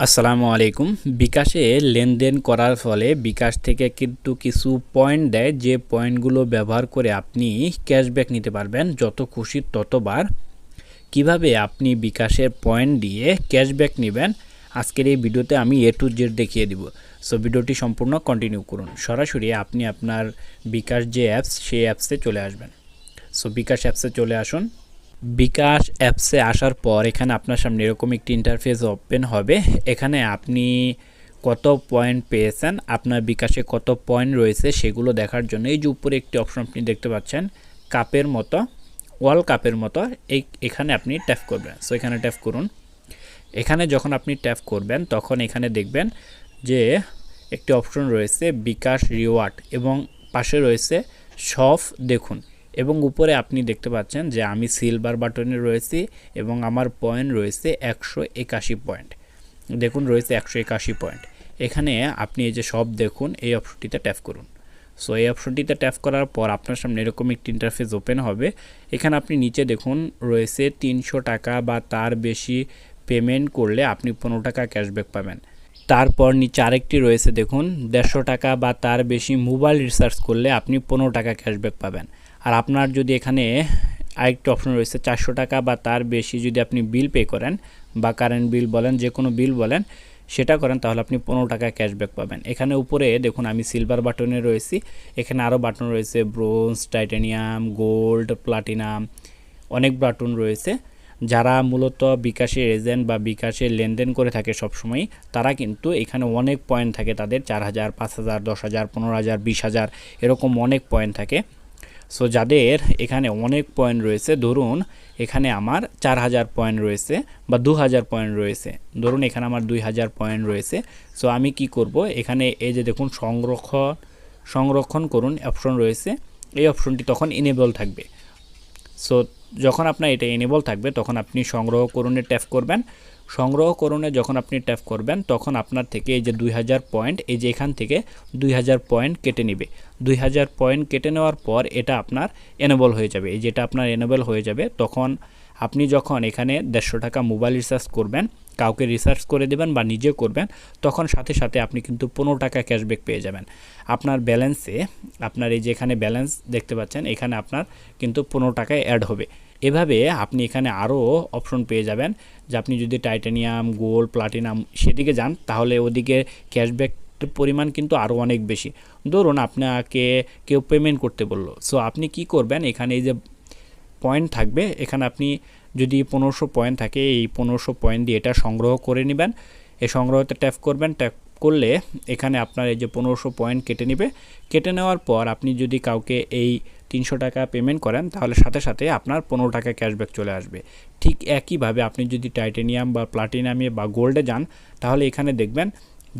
আসসালামু আলাইকুম। বিকাশে লেনদেন করার ফলে বিকাশ থেকে কিন্তু কিছু পয়েন্ট দেয়। যে পয়েন্টগুলো ব্যবহার করে আপনি ক্যাশব্যাক নিতে পারবেন, যত খুশি ততবার। কীভাবে আপনি বিকাশের পয়েন্ট দিয়ে ক্যাশব্যাক নেবেন? আজকের এই ভিডিওতে আমি এ টু জেড দেখিয়ে দিব। সো ভিডিওটি সম্পূর্ণ কন্টিনিউ করুন। সরাসরি আপনি আপনার বিকাশ যে অ্যাপস সেই অ্যাপসে চলে আসবেন। সো বিকাশ অ্যাপসে চলে আসুন। বিকাশ অ্যাপসে আসার পর এখানে আপনার সামনে এরকম একটি ইন্টারফেস ওপেন হবে। এখানে আপনি কত পয়েন্ট পেয়েছেন, আপনার বিকাশে কত পয়েন্ট রয়েছে সেগুলো দেখার জন্য এই যে উপরে একটি অপশন আপনি দেখতে পাচ্ছেন, কাপের মতো ওয়াল কাপের মতো, এই এখানে আপনি ট্যাপ করবেন। সো এখানে ট্যাপ করুন। এখানে যখন আপনি ট্যাপ করবেন, তখন এখানে দেখবেন যে একটি অপশন রয়েছে বিকাশ রিওয়ার্ড এবং পাশে রয়েছে সফ দেখুন। এবং উপরে আপনি দেখতে পাচ্ছেন যে আমি সিলভার বাটনে রয়েছি এবং আমার পয়েন্ট রয়েছে একশো একাশি পয়েন্ট দেখুন, রয়েছে একশো একাশি পয়েন্ট এখানে আপনি এই যে সব দেখুন, এই অপশনটিতে ট্যাপ করুন। সো এই অপশনটিতে ট্যাপ করার পর আপনার সামনে এরকম একটি ইন্টারফেস ওপেন হবে। এখানে আপনি নিচে দেখুন, রয়েছে তিনশো টাকা বা তার বেশি পেমেন্ট করলে আপনি পনেরো টাকা ক্যাশব্যাক পাবেন। তারপর নিচে আরেকটি রয়েছে, দেখুন, দেড়শো টাকা বা তার বেশি মোবাইল রিচার্জ করলে আপনি পনেরো টাকা ক্যাশব্যাক পাবেন। আর আপনার যদি এখানে আরেকটি অপশন রয়েছে চারশো টাকা বা তার বেশি যদি আপনি বিল পে করেন বা কারেন্ট বিল বলেন যে কোনো বিল বলেন, সেটা করেন, তাহলে আপনি পনেরো টাকা ক্যাশব্যাক পাবেন। এখানে উপরে দেখুন আমি সিলভার বাটনে রয়েছি, এখানে আরও বাটন রয়েছে ব্রোঞ্জ টাইটানিয়াম গোল্ড প্লাটিনাম অনেক বাটন রয়েছে। যারা মূলত বিকাশের এজেন্ট বা বিকাশে লেনদেন করে থাকে সবসময়, তারা কিন্তু এখানে অনেক পয়েন্ট থাকে তাদের, চার হাজার, পাঁচ হাজার, দশ হাজার, পনেরো হাজার, বিশ হাজার, এরকম অনেক পয়েন্ট থাকে। সো যাদের এখানে অনেক পয়েন্ট রয়েছে, ধরুন এখানে আমার চার হাজার পয়েন্ট রয়েছে বা দু হাজার পয়েন্ট রয়েছে। ধরুন এখানে আমার দুই হাজার পয়েন্ট রয়েছে। সো আমি কি করব? এখানে এই যে দেখুন সংরক্ষণ সংরক্ষণ করুন অপশন রয়েছে। এই অপশনটি তখন ইনেবল থাকবে। সো যখন আপনার এটা এনেবল থাকবে, তখন আপনি সংগ্রহ করুনে ট্যাপ করবেন। সংগ্রহ করুনে যখন আপনি ট্যাপ করবেন, তখন আপনার থেকে এই যে দুই হাজার পয়েন্ট এই যে এখান থেকে দুই হাজার পয়েন্ট কেটে নেবে। দুই হাজার পয়েন্ট কেটে নেওয়ার পর এটা আপনার এনেবল হয়ে যাবে। এই যেটা আপনার এনেবল হয়ে যাবে, তখন আপনি যখন এখানে দেড়শো টাকা মোবাইল রিচার্জ করবেন, কাউকে রিসার্চ করে দেবেন বা নিজে করবেন, তখন সাথে সাথে আপনি কিন্তু পনেরো টাকা ক্যাশব্যাক পেয়ে যাবেন। আপনার ব্যালেন্সে আপনার এই যে এখানে ব্যালেন্স দেখতে পাচ্ছেন, এখানে আপনার কিন্তু পনেরো টাকায় অ্যাড হবে। এভাবে আপনি এখানে আরও অপশন পেয়ে যাবেন যে আপনি যদি টাইটানিয়াম গোল্ড প্লাটিনাম সেদিকে যান, তাহলে ওদিকে ক্যাশব্যাক পরিমাণ কিন্তু আরও অনেক বেশি। ধরুন আপনাকে কেউ পেমেন্ট করতে বলল। সো আপনি কি করবেন? এখানে এই যে পয়েন্ট থাকবে, এখানে আপনি যদি পনেরোশো পয়েন্ট থাকে, এই পনেরোশো পয়েন্ট দিয়ে এটা সংগ্রহ করে নেবেন। এই সংগ্রহতে ট্যাপ করবেন ট্যাপ করলে এখানে আপনার এই যে পনেরোশো পয়েন্ট কেটে নেবে। কেটে নেওয়ার পর আপনি যদি কাউকে এই তিনশো টাকা পেমেন্ট করেন, তাহলে সাথে সাথে আপনার পনেরো টাকা ক্যাশব্যাক চলে আসবে। ঠিক একইভাবে আপনি যদি টাইটেনিয়াম বা প্লাটিনামে বা গোল্ডে যান, তাহলে এখানে দেখবেন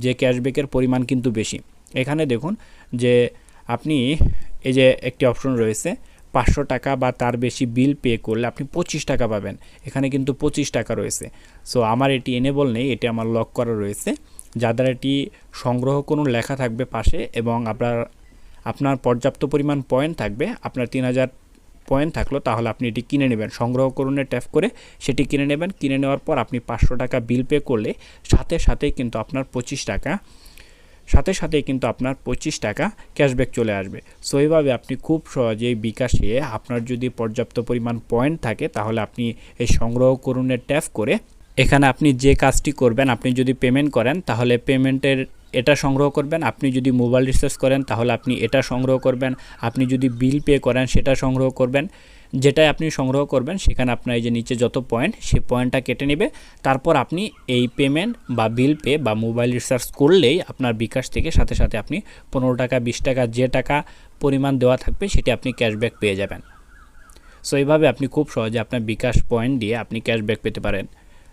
যে ক্যাশব্যাকের পরিমাণ কিন্তু বেশি। এখানে দেখুন যে আপনি এই যে একটি অপশন রয়েছে, পাঁচশো টাকা বা তার বেশি বিল পে করলে আপনি পঁচিশ টাকা পাবেন। এখানে কিন্তু পঁচিশ টাকা রয়েছে। সো আমার এটি এনেবল নেই, এটি আমার লক করা রয়েছে। যাদের এটি সংগ্রহ করুন লেখা থাকবে পাশে এবং আপনার আপনার পর্যাপ্ত পরিমাণ পয়েন্ট থাকবে, আপনার তিন হাজার পয়েন্ট থাকল, তাহলে আপনি এটি কিনে নেবেন। সংগ্রহ করুন ট্যাপ করে, সেটি কিনে নেবেন। কিনে নেওয়ার পর আপনি পাঁচশো টাকা বিল পে করলে সাথে সাথেই কিন্তু আপনার পঁচিশ টাকা, সাথে সাথে কিন্তু আপনার পঁচিশ টাকা ক্যাশব্যাক চলে আসবে। সো, এইভাবে আপনি খুব সহজেই বিকাশে আপনার যদি পর্যাপ্ত পরিমাণ পয়েন্ট থাকে, তাহলে আপনি এই সংগ্রহ করুনের ট্যাপ করে, এখানে আপনি যে কাজটি করবেন, আপনি যদি পেমেন্ট করেন, তাহলে পেমেন্টের এটা সংগ্রহ করবেন, আপনি যদি মোবাইল রিচার্জ করেন তাহলে আপনি এটা সংগ্রহ করবেন, আপনি যদি বিল পে করেন সেটা সংগ্রহ করবেন, যেটাই আপনি সংগ্রহ করবেন সেখানে আপনার এই যে নিচে যত পয়েন্ট সেই পয়েন্টটা কেটে নেবে, তারপর আপনি এই পেমেন্ট বা বিল পে বা মোবাইল রিচার্জ করলেই আপনার বিকাশ থেকে সাথে সাথে আপনি পনেরো টাকা, বিশ টাকা, যে টাকা পরিমাণ দেওয়া থাকবে সেটি আপনি ক্যাশব্যাক পেয়ে যাবেন। সো এইভাবে আপনি খুব সহজে আপনার বিকাশ পয়েন্ট দিয়ে আপনি ক্যাশব্যাক পেতে পারেন।